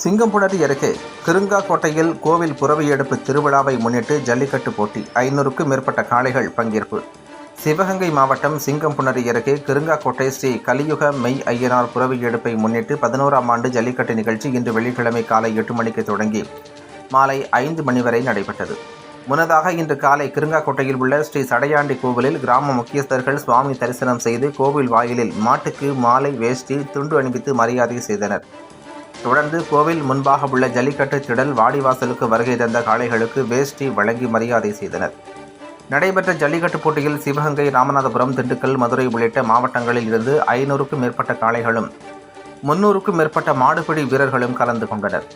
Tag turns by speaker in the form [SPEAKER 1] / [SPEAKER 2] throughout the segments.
[SPEAKER 1] சிங்கம்புணரி அருகே கிருங்காக்கோட்டையில் கோவில் புறவி எடுப்பு திருவிழாவை முன்னிட்டு ஜல்லிக்கட்டு போட்டி. ஐநூறுக்கும் மேற்பட்ட காளைகள் பங்கேற்பு. சிவகங்கை மாவட்டம் சிங்கம்புணரி அருகே கிருங்காக்கோட்டை ஸ்ரீ கலியுக மெய் ஐயனார் புறவி எடுப்பை முன்னிட்டு பதினோராம் ஆண்டு ஜல்லிக்கட்டு நிகழ்ச்சி இன்று வெள்ளிக்கிழமை காலை எட்டு மணிக்கு தொடங்கி மாலை ஐந்து மணி வரை நடைபெற்றது. முன்னதாக இன்று காலை கிருங்காக்கோட்டையில் உள்ள ஸ்ரீ சடையாண்டி கோவிலில் கிராம முக்கியஸ்தர்கள் சுவாமி தரிசனம் செய்து கோவில் வாயிலில் மாட்டுக்கு மாலை வேஷ்டி துண்டு அணிவித்து மரியாதை செய்தனர். தொடர்ந்து கோவில் முன்பாக உள்ள ஜல்லிக்கட்டு திடல் வாடிவாசலுக்கு வருகை தந்த காளைகளுக்கு வேஷ்டி வழங்கி மரியாதை செய்தனர். நடைபெற்ற ஜல்லிக்கட்டு போட்டியில் சிவகங்கை ராமநாதபுரம் திண்டுக்கல் மதுரை உள்ளிட்ட மாவட்டங்களில் இருந்து ஐநூறுக்கும் மேற்பட்ட காளைகளும் முன்னூறுக்கும் மேற்பட்ட மாடுபிடி வீரர்களும் கலந்து கொண்டனர்.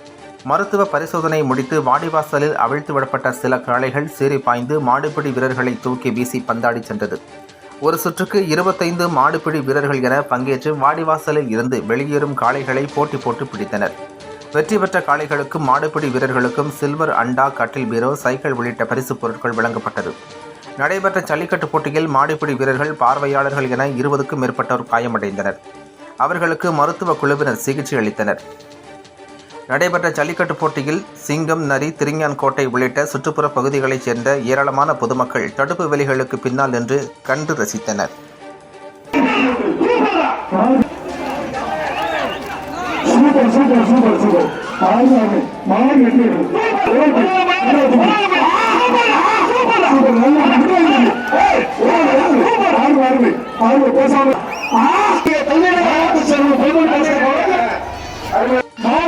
[SPEAKER 1] மருத்துவ பரிசோதனை முடித்து வாடிவாசலில் அவிழ்த்து விடப்பட்ட சில காளைகள் சீறி பாய்ந்து மாடுபிடி வீரர்களை தூக்கி வீசி பந்தாடி சென்றது. ஒரு சுற்றுக்கு இருபத்தைந்து மாடுபிடி வீரர்கள் என பங்கேற்று வாடிவாசலில் இருந்து வெளியேறும் காளைகளை போட்டி போட்டு பிடித்தனர். வெற்றி பெற்ற காளைகளுக்கும் மாடுபிடி வீரர்களுக்கும் சில்வர் அண்டா கட்டில் பீரோ சைக்கிள் உள்ளிட்ட பரிசுப் பொருட்கள் வழங்கப்பட்டது. நடைபெற்ற ஜல்லிக்கட்டு போட்டியில் மாடுபிடி வீரர்கள் பார்வையாளர்கள் என இருபதுக்கும் மேற்பட்டோர் காயமடைந்தனர். அவர்களுக்கு மருத்துவ குழுவினர் சிகிச்சை அளித்தனர். நடைபெற்ற ஜல்லிக்கட்டு போட்டியில் சிங்கம் நரி திருஞான்கோட்டை உள்ளிட்ட சுற்றுப்புற பகுதிகளைச் சேர்ந்த ஏராளமான பொதுமக்கள் தடுப்பு வேலிகளுக்கு பின்னால் நின்று கண்டு ரசித்தனர்.
[SPEAKER 2] Super super super super.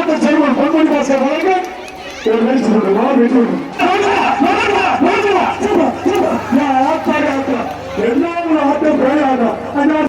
[SPEAKER 2] ಮಾತ್ರ ಸೇರುವ ಭಗವಂತ ಸೇವೆ ಎಲ್ಲರೂ ಆಟ ಪ್ರಯಾಣ ಅನಾಥ